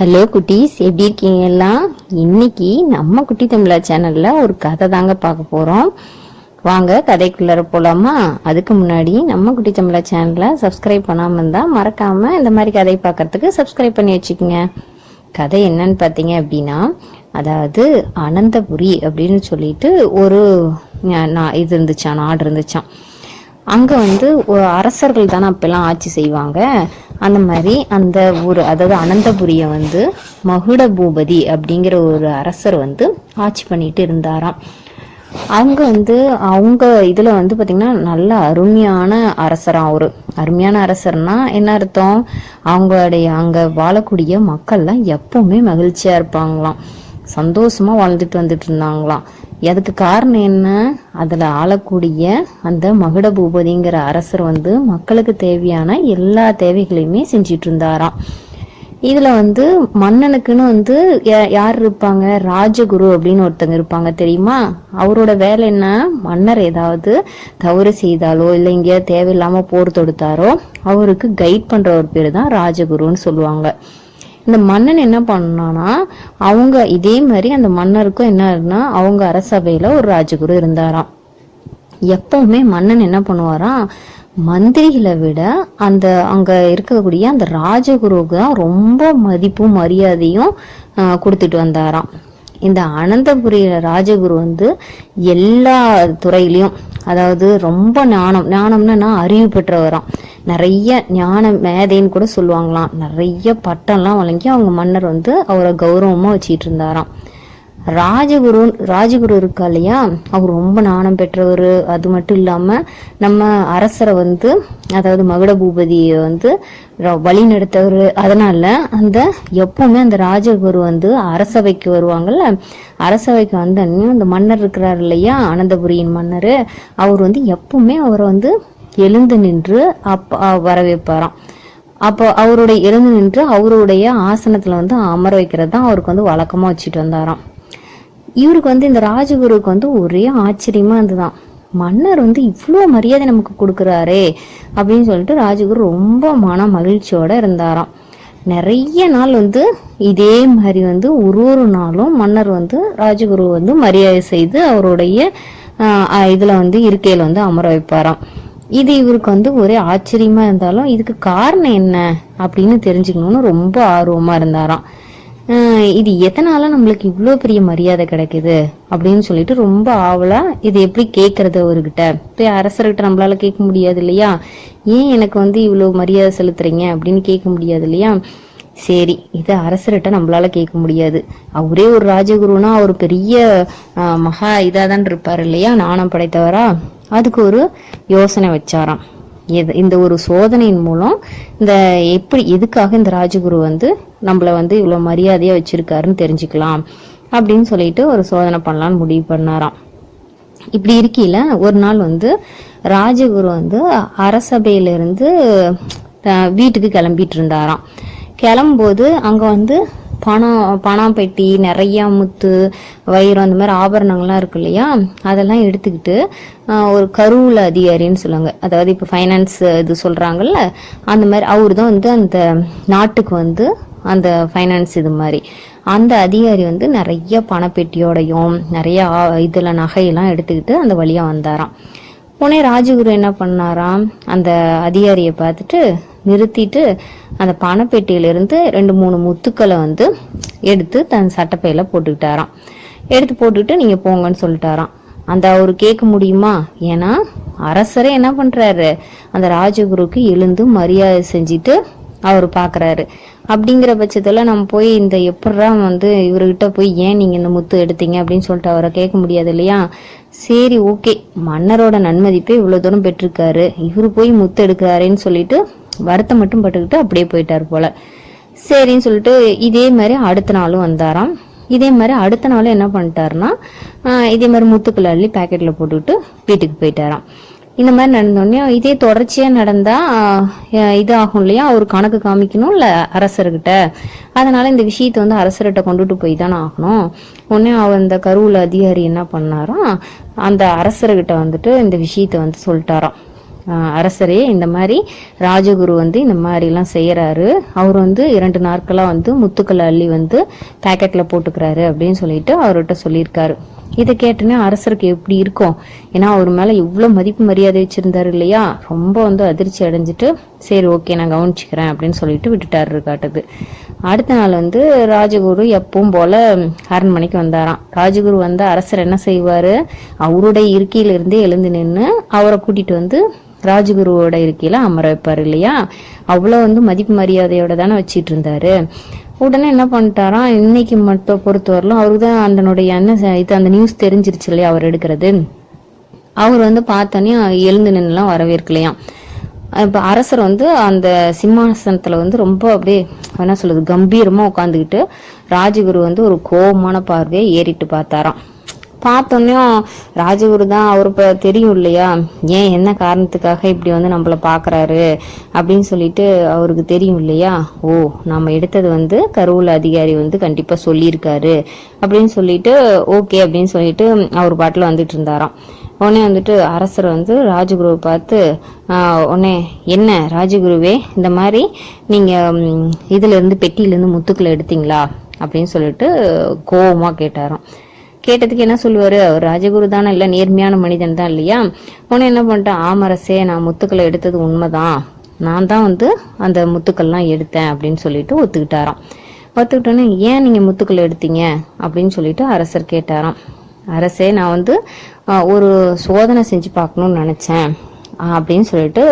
Hello குட்டீஸ். எப்படி இருக்கீங்க எல்லாம்? இன்னைக்கு நம்ம குட்டி தமிழா சேனல்ல ஒரு கதை தாங்க பார்க்க போறோம். வாங்க கதைக்குள்ளார போலாமா? அதுக்கு முன்னாடி நம்ம குட்டி தமிழா சேனலை சப்ஸ்கிரைப் பண்ணாம இருந்தா மறக்காம இந்த மாதிரி கதை பார்க்கறதுக்கு சப்ஸ்கிரைப் பண்ணி வச்சுக்கோங்க. கதை என்னன்னு பார்த்தீங்க அப்படின்னா அதாவது அனந்தபுரி அப்படின்னு சொல்லிட்டு ஒரு இது இருந்துச்சான் நாடு இருந்துச்சான். அங்கே வந்து அரசர்கள் தானே அப்பெல்லாம் ஆட்சி செய்வாங்க. அந்த மாதிரி அந்த ஊர் அதாவது அனந்தபுரியை வந்து மகுட பூபதி அப்படிங்கிற ஒரு அரசர் வந்து ஆட்சி பண்ணிட்டு இருந்தாராம். அவங்க வந்து அவங்க இதில் வந்து பார்த்திங்கன்னா நல்ல அருமையான அரசராக ஒரு அருமையான அரசர்னா என்ன அர்த்தம்? அவங்களுடைய அங்கே வாழக்கூடிய மக்கள்லாம் எப்பவுமே மகிழ்ச்சியாக இருப்பாங்களாம். சந்தோஷமாக வாழ்ந்துட்டு வந்துட்டு இருந்தாங்களாம். அதுக்கு காரணம் என்ன? அதில் ஆளக்கூடிய அந்த மகுட பூபதிங்கிற அரசர் வந்து மக்களுக்கு தேவையான எல்லா தேவைகளையுமே செஞ்சிட்டு இருந்தாராம். இதில் வந்து மன்னனுக்குன்னு வந்து யா- யார் இருப்பாங்க? ராஜகுரு அப்படின்னு ஒருத்தங்க இருப்பாங்க தெரியுமா? அவரோட வேலை என்ன? மன்னர் ஏதாவது தவறு செய்தாலோ இல்லை எங்கேயாவது தேவையில்லாமல் போர் தொடுத்தாரோ அவருக்கு கைட் பண்ணுற ஒரு பேர் தான் ராஜகுருன்னு சொல்லுவாங்க. இந்த மன்னன் என்ன பண்ணான்னா அவங்க இதே மாதிரி அந்த மன்னருக்கும் என்ன இருக்குன்னா அவங்க அரசபையில ஒரு ராஜகுரு இருந்தாராம். எப்பவுமே மன்னன் என்ன பண்ணுவாராம் மந்திரிகளை விட அந்த அங்க இருக்கக்கூடிய அந்த ராஜகுருவுக்கு தான் ரொம்ப மதிப்பும் மரியாதையும் கொடுத்துட்டு வந்தாராம். இந்த அனந்தபுரியில ராஜகுரு வந்து எல்லா துறையிலையும் அதாவது ரொம்ப ஞானம். ஞானம்னா அறிவு பெற்றவராம். நிறைய ஞான மேதைன்னு கூட சொல்லுவாங்களாம். நிறைய பட்டம்லாம் வழங்கி அவங்க மன்னர் வந்து அவரை கௌரவமா வச்சிட்டு இருந்தாராம். ராஜகுரு ராஜகுரு இருக்கா இல்லையா? அவர் ரொம்ப நாணம் பெற்றவர். அது மட்டும் இல்லாம நம்ம அரசரை வந்து அதாவது மகுட பூபதியை வந்து வழி நடத்தவர். அதனால அந்த எப்பவுமே அந்த ராஜகுரு வந்து அரசவைக்கு வருவாங்கல்ல? அரசவைக்கு வந்த அந்த மன்னர் இருக்கிறார் இல்லையா? அனந்தபுரியின் மன்னர். அவர் வந்து எப்பவுமே அவரை வந்து எழுந்து நின்று அப்ப வரவேற்பாராம். அப்போ அவருடைய எழுந்து நின்று அவருடைய ஆசனத்துல வந்து அமர வைக்கிறது தான் அவருக்கு வந்து வழக்கமா வச்சுட்டு வந்தாராம். இவருக்கு வந்து இந்த ராஜகுருவுக்கு வந்து ஒரே ஆச்சரியமா இருந்துதான். மன்னர் வந்து இவ்வளோ மரியாதை நமக்கு கொடுக்குறாரே அப்படின்னு சொல்லிட்டு ராஜகுரு ரொம்ப மன மகிழ்ச்சியோட இருந்தாராம். நிறைய நாள் வந்து இதே மாதிரி வந்து ஒரு ஒரு நாளும் மன்னர் வந்து ராஜகுரு வந்து மரியாதை செய்து அவருடைய ஆஹ், வந்து இருக்கையில் வந்து அமர வைப்பாராம். இது இவருக்கு வந்து ஒரே ஆச்சரியமா இருந்தாலும் இதுக்கு காரணம் என்ன அப்படின்னு தெரிஞ்சுக்கணும்னு ரொம்ப ஆர்வமா இருந்தாராம். இது எதனால நம்மளுக்கு இவ்வளோ பெரிய மரியாதை கிடைக்குது அப்படின்னு சொல்லிட்டு ரொம்ப ஆவலா இது எப்படி கேட்கறது அவர்கிட்ட? போய் அரசர்கிட்ட நம்மளால கேட்க முடியாது இல்லையா? ஏன் எனக்கு வந்து இவ்வளோ மரியாதை செலுத்துறீங்க அப்படின்னு கேட்க முடியாது இல்லையா? சரி இது அரசர்கிட்ட நம்மளால கேட்க முடியாது. அவரே ஒரு ராஜகுருனா அவர் பெரிய மகா இதாதான் இருப்பார் இல்லையா? நாணம் படைத்தவரா? அதுக்கு ஒரு யோசனை வச்சாராம். எது இந்த ஒரு சோதனையின் மூலம் இந்த எப்படி எதுக்காக இந்த ராஜகுரு வந்து நம்மள வந்து இவ்வளவு மரியாதையா வச்சிருக்காருன்னு தெரிஞ்சுக்கலாம் அப்படின்னு சொல்லிட்டு ஒரு சோதனை பண்ணலாம்னு முடிவு பண்ணாராம். இப்படி இருக்கையில ஒரு நாள் வந்து ராஜகுரு வந்து அரசபையில இருந்து அஹ், வீட்டுக்கு கிளம்பிட்டு இருந்தாராம். கிளம்பும்போது அங்க வந்து பணம் பணம் பெட்டி நிறைய முத்து வைரம் அந்த மாதிரி ஆபரணங்கள்லாம் இருக்கு இல்லையா? அதெல்லாம் எடுத்துக்கிட்டு ஒரு கருவூல அதிகாரின்னு சொல்லுவாங்க. அதாவது இப்போ ஃபைனான்ஸ் இது சொல்றாங்கல்ல அந்த மாதிரி அவர் தான் வந்து அந்த நாட்டுக்கு வந்து அந்த ஃபைனான்ஸ் இது மாதிரி. அந்த அதிகாரி வந்து நிறைய பணப்பெட்டியோடையும் நிறைய இதில் நகையெல்லாம் எடுத்துக்கிட்டு அந்த வழியாக வந்தாராம். உடனே ராஜகுரு என்ன பண்ணாராம்? அந்த அதிகாரியை பார்த்துட்டு நிறுத்திட்டு அந்த பணப்பெட்டியிலிருந்து ரெண்டு மூணு முத்துக்களை வந்து எடுத்து தன் சட்டப்பையில போட்டுக்கிட்டாராம். எடுத்து போட்டுக்கிட்டு நீங்க போங்கன்னு சொல்லிட்டாராம். அந்த அவரு கேட்க முடியுமா? ஏன்னா அரசரே என்ன பண்றாரு? அந்த ராஜகுருக்கு எழுந்து மரியாதை செஞ்சுட்டு அவர் பாக்குறாரு. அப்படிங்கிற பட்சத்துல நம்ம போய் இந்த எப்படா வந்து இவர்கிட்ட போய் ஏன் நீங்க இந்த முத்து எடுத்தீங்க? அப்படின்னு சொல்லிட்டு அவரை கேட்க முடியாது இல்லையா? சரி ஓகே. மன்னரோட நன்மதிப்பே இவ்வளவு தூரம் பெற்றிருக்காரு. இவரு போய் முத்து எடுக்கிறாரேன்னு சொல்லிட்டு வருத்தம் மட்டும் பட்டுக்கிட்டு அப்படியே போயிட்டார் போல. சரின்னு சொல்லிட்டு இதே மாதிரி அடுத்த நாளும் வந்தாராம். இதே மாதிரி அடுத்த நாளும் என்ன பண்ணிட்டாருன்னா இதே மாதிரி முத்துக்கள் அள்ளி பாக்கெட்ல போட்டுக்கிட்டு வீட்டுக்கு போயிட்டாராம். இந்த மாதிரி நடந்தோடனே இதே தொடர்ச்சியா நடந்தா இது ஆகும் இல்லையா? அவர் கணக்கு காமிக்கணும் இல்லை அரசர்கிட்ட? அதனால இந்த விஷயத்தை வந்து அரசர்கிட்ட கொண்டுட்டு போய் தானே ஆகணும். உடனே அவர் இந்த கருவூல அதிகாரி என்ன பண்ணாராம்? அந்த அரசர்கிட்ட வந்துட்டு இந்த விஷயத்தை வந்து சொல்லிட்டாராம். அரசரே இந்த மாதிரி ராஜகுரு வந்து இந்த மாதிரிலாம் செய்கிறாரு அவர் வந்து இரண்டு நாட்களாக வந்து முத்துக்களை அள்ளி வந்து பேக்கெட்டில் போட்டுக்கிறாரு அப்படின்னு சொல்லிட்டு அவர்கிட்ட சொல்லியிருக்காரு. இதை கேட்டோன்னே அரசருக்கு எப்படி இருக்கும்? ஏன்னா அவர் மேலே இவ்வளோ மதிப்பு மரியாதை வச்சுருந்தாரு இல்லையா? ரொம்ப வந்து அதிர்ச்சி அடைஞ்சிட்டு சரி ஓகே நான் கவனிச்சுக்கிறேன் அப்படின்னு சொல்லிட்டு விட்டுட்டாரு காட்டுது அடுத்த நாள் வந்து ராஜகுரு எப்பவும் போல அரண்மனைக்கு வந்தாராம். ராஜகுரு வந்து அரசர் என்ன செய்வார்? அவருடைய இருக்கையிலிருந்தே எழுந்து நின்று அவரை கூட்டிகிட்டு வந்து ராஜகுருவோட இருக்கையில அமர வைப்பாரு இல்லையா? அவ்வளோ வந்து மதிப்பு மரியாதையோட தானே வச்சிட்டு இருந்தாரு. உடனே என்ன பண்ணிட்டாராம் இன்னைக்கு மட்டும் பொறுத்தவரையிலும் அவருக்கு தான் அதனுடைய என்ன இது அந்த நியூஸ் தெரிஞ்சிருச்சு இல்லையா அவர் எடுக்கிறது? அவர் வந்து பார்த்தோன்னே எழுந்து நின்றுலாம் வரவேற்கலையாம். இப்போ அரசர் வந்து அந்த சிம்மாசனத்தில் வந்து ரொம்ப அப்படியே என்ன சொல்லுது கம்பீரமாக உட்காந்துக்கிட்டு ராஜகுரு வந்து ஒரு கோபமான பார்வையை ஏறிட்டு பார்த்தாராம். பார்த்தோன்னே ராஜகுரு தான் அவர் இப்போ தெரியும் இல்லையா? ஏன் என்ன காரணத்துக்காக இப்படி வந்து நம்மள பார்க்குறாரு அப்படின்னு சொல்லிட்டு அவருக்கு தெரியும் இல்லையா? ஓ நம்ம எடுத்தது வந்து கருவூல அதிகாரி வந்து கண்டிப்பாக சொல்லியிருக்காரு அப்படின்னு சொல்லிட்டு ஓகே அப்படின்னு சொல்லிட்டு அவர் பாட்டில் வந்துட்டு இருந்தாராம். உடனே வந்துட்டு அரசர் வந்து ராஜகுருவை பார்த்து உடனே என்ன ராஜகுருவே இந்த மாதிரி நீங்கள் இதுலேருந்து பெட்டியிலேருந்து முத்துக்களை எடுத்தீங்களா? அப்படின்னு சொல்லிட்டு கோபமாக கேட்டாராம். கேட்டதுக்கு என்ன சொல்லுவாரு? அவர் ராஜகுரு தானே இல்ல நேர்மையான மனிதன் தான் இல்லையா? உடனே என்ன பண்ணிட்டான் ஆமரசே நான் முத்துக்களை எடுத்தது உண்மைதான். நான் தான் வந்து அந்த முத்துக்கள்லாம் எடுத்தேன் அப்படின்னு சொல்லிட்டு ஒத்துக்கிட்டாராம். ஒத்துக்கிட்டோன்னே ஏன் நீங்க முத்துக்களை எடுத்தீங்க? அப்படின்னு சொல்லிட்டு அரசர் கேட்டாராம். அரசே நான் வந்து ஒரு சோதனை செஞ்சு பார்க்கணும்னு நினைச்சேன் அப்படின்னு சொல்லிட்டு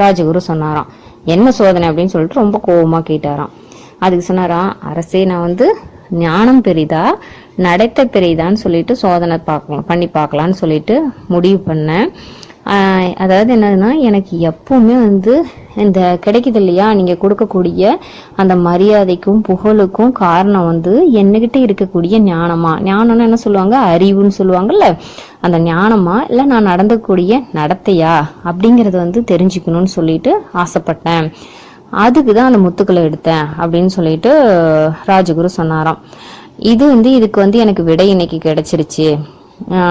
ராஜகுரு சொன்னாராம். என்ன சோதனை? அப்படின்னு சொல்லிட்டு ரொம்ப கோவமா கேட்டாராம். அதுக்கு சொன்னாராம் அரசே நான் வந்து ஞானம் பெரிதா நடத்த பெரிதான்னு சொல்லிட்டு சோதனை பார்க்கலாம் பண்ணி பார்க்கலான்னு சொல்லிட்டு முடிவு பண்ணேன். அதாவது என்னதுன்னா எனக்கு எப்பவுமே வந்து இந்த கிடைக்குது இல்லையா? நீங்கள் கொடுக்கக்கூடிய அந்த மரியாதைக்கும் புகழுக்கும் காரணம் வந்து என்னகிட்ட இருக்கக்கூடிய ஞானமா? ஞானம்னு என்ன சொல்லுவாங்க? அறிவுன்னு சொல்லுவாங்கல்ல. அந்த ஞானமா? இல்லை நான் நடந்தக்கூடிய நடத்தையா? அப்படிங்கிறத வந்து தெரிஞ்சுக்கணும்னு சொல்லிட்டு ஆசைப்பட்டேன். அதுக்கு தான் அந்த முத்துக்களை எடுத்தேன் அப்படின்னு சொல்லிட்டு ராஜகுரு சொன்னாராம். இது வந்து இதுக்கு வந்து எனக்கு விடை இன்னைக்கு கிடைச்சிருச்சு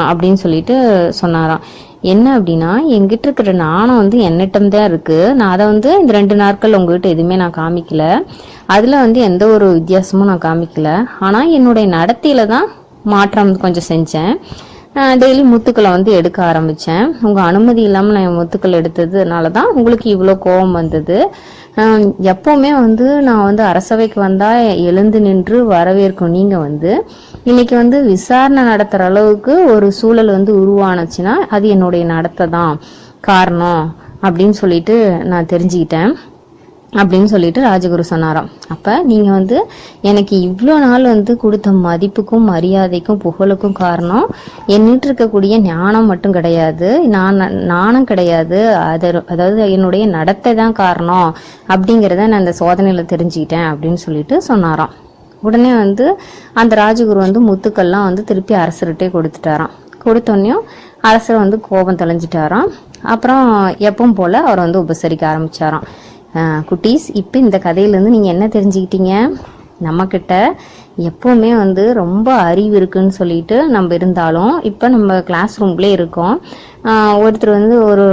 அப்படின்னு சொல்லிட்டு சொன்னாராம். என்ன அப்படின்னா என்கிட்ட இருக்கிற நாணம் வந்து என்னட்டம் தான் இருக்கு. நான் அதை வந்து இந்த ரெண்டு நாட்கள் உங்ககிட்ட எதுவுமே நான் காமிக்கல. அதுல வந்து எந்த ஒரு வித்தியாசமும் நான் காமிக்கல. ஆனா என்னுடைய நடத்தையில தான் மாற்றம் கொஞ்சம் செஞ்சேன். டெய்லி முத்துக்களை வந்து எடுக்க ஆரம்பித்தேன் உங்கள் அனுமதி இல்லாமல் நான் முத்துக்கள் எடுத்ததுனால தான் உங்களுக்கு இவ்வளோ கோபம் வந்தது. எப்போவுமே வந்து நான் வந்து அரசவைக்கு வந்தால் எழுந்து நின்று வரவேற்கும். நீங்கள் வந்து இன்னைக்கு வந்து விசாரணை நடத்துகிற அளவுக்கு ஒரு சூழல் வந்து உருவானுச்சுன்னா அது என்னுடைய நடத்தை தான். காரணம் அப்படின்னு சொல்லிட்டு நான் தெரிஞ்சுக்கிட்டேன். அப்படின்னு சொல்லிட்டு ராஜகுரு சொன்னாராம். அப்போ நீங்கள் வந்து எனக்கு இவ்வளோ நாள் வந்து கொடுத்த மதிப்புக்கும் மரியாதைக்கும் புகழுக்கும் காரணம் என்னிட்டு இருக்கக்கூடிய ஞானம் மட்டும் கிடையாது. நான் நாணம் கிடையாது. அது அதாவது என்னுடைய நடத்தை தான் காரணம் அப்படிங்கிறத நான் இந்த சோதனையில் தெரிஞ்சுக்கிட்டேன் அப்படின்னு சொல்லிட்டு சொன்னாராம். உடனே வந்து அந்த ராஜகுரு வந்து முத்துக்கள்லாம் வந்து திருப்பி அரசர்கிட்டே கொடுத்துட்டாராம். கொடுத்தோன்னையும் அரசர் வந்து கோபம் தொலைஞ்சிட்டாராம் அப்புறம் எப்பவும் போல் அவர் வந்து உபசரிக்க ஆரம்பிச்சாராம். குட்டீஸ் இப்போ இந்த கதையிலேருந்து நீங்கள் என்ன தெரிஞ்சுக்கிட்டீங்க? நம்மக்கிட்ட எப்போவுமே வந்து ரொம்ப அறிவு இருக்குன்னு சொல்லிட்டு நம்ம இருந்தாலும் இப்போ நம்ம கிளாஸ் ரூம்லேயே இருக்கோம். ஒருத்தர் வந்து ஒரு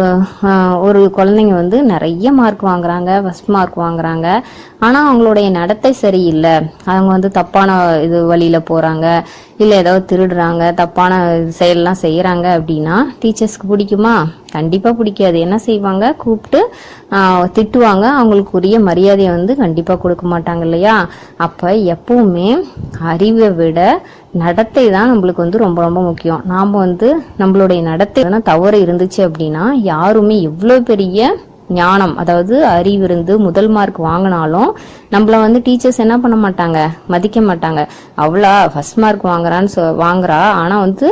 ஒரு குழந்தைங்க வந்து நிறைய மார்க் வாங்குறாங்க ஃபஸ்ட் மார்க் வாங்குறாங்க. ஆனால் அவங்களுடைய நடத்தை சரியில்லை. அவங்க வந்து தப்பான இது வழியில் போகிறாங்க இல்லை ஏதாவது திருடுறாங்க தப்பான செயல்லாம் செய்கிறாங்க அப்படின்னா டீச்சர்ஸ்க்கு பிடிக்குமா? கண்டிப்பாக பிடிக்காது. என்ன செய்வாங்க? கூப்பிட்டு திட்டுவாங்க. அவங்களுக்கு உரிய மரியாதையை வந்து கண்டிப்பாக கொடுக்க மாட்டாங்க இல்லையா? அப்போ எப்பவுமே அறிவை விட நடத்தை தான் நம்மளுக்கு வந்து ரொம்ப ரொம்ப முக்கியம். நாம் வந்து நம்மளுடைய நடத்தை எதனா தவறு இருந்துச்சு அப்படின்னா யாருமே எவ்வளோ பெரிய ஞானம் அதாவது அறிவு இருந்து முதல் மார்க் வாங்கினாலும் நம்மள வந்து டீச்சர்ஸ் என்ன பண்ண மாட்டாங்க? மதிக்க மாட்டாங்க. அவ்வளோ ஃபர்ஸ்ட் மார்க் வாங்குறான்னு சொ வாங்குறா. ஆனால் வந்து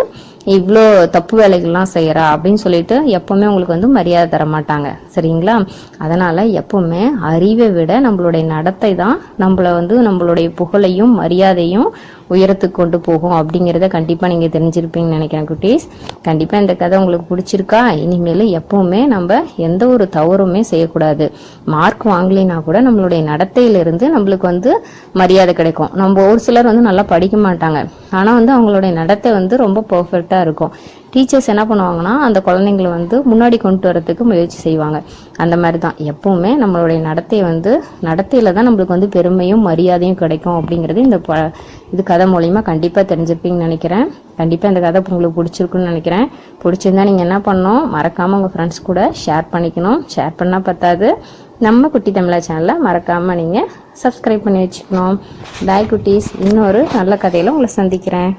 இவ்வளோ தப்பு வேலைகள்லாம் செய்யறா அப்படின்னு சொல்லிட்டு எப்பவுமே உங்களுக்கு வந்து மரியாதை தர மாட்டாங்க. சரிங்களா? அதனால எப்பவுமே அறிவை விட நம்மளுடைய நடத்தை தான் நம்மள வந்து நம்மளுடைய புகழையும் மரியாதையும் உயரத்துக்கு கொண்டு போகும் அப்படிங்கிறத கண்டிப்பாக நீங்கள் தெரிஞ்சிருப்பீங்கன்னு நினைக்கிறேன் குட்டீஸ். கண்டிப்பாக இந்த கதை உங்களுக்கு பிடிச்சிருக்கா? இனிமேல் எப்பவுமே நம்ம எந்த ஒரு தவறுமே செய்யக்கூடாது. மார்க் வாங்கலைன்னா கூட நம்மளுடைய நடத்தையிலிருந்து நம்மளுக்கு வந்து மரியாதை கிடைக்கும். நம்ம ஒரு சிலர் வந்து நல்லா படிக்க மாட்டாங்க. ஆனால் வந்து அவங்களுடைய நடத்தை வந்து ரொம்ப பர்ஃபெக்டாக இருக்கும். டீச்சர்ஸ் என்ன பண்ணுவாங்கன்னா அந்த குழந்தைங்களை வந்து முன்னாடி கொண்டு வரதுக்கு முயற்சி செய்வாங்க. அந்த மாதிரி தான் எப்பவுமே நம்மளுடைய நடத்தை வந்து நடத்தையில தான் நம்மளுக்கு வந்து பெருமையும் மரியாதையும் கிடைக்கும் அப்படிங்கிறது இந்த ப இது கதை மூலயமா கண்டிப்பாக தெரிஞ்சிருப்பீங்கன்னு நினைக்கிறேன். கண்டிப்பாக இந்த கதை உங்களுக்கு பிடிச்சிருக்குன்னு நினைக்கிறேன். பிடிச்சிருந்தா நீங்கள் என்ன பண்ணணும் மறக்காமல் உங்கள் ஃப்ரெண்ட்ஸ் கூட ஷேர் பண்ணிக்கணும். ஷேர் பண்ணால் பத்தாது. நம்ம குட்டி தமிழா சேனலை மறக்காமல் நீங்கள் சப்ஸ்கிரைப் பண்ணி வச்சுக்கணும். பாய் குட்டீஸ். இன்னொரு நல்ல கதையில் உங்களை சந்திக்கிறேன்.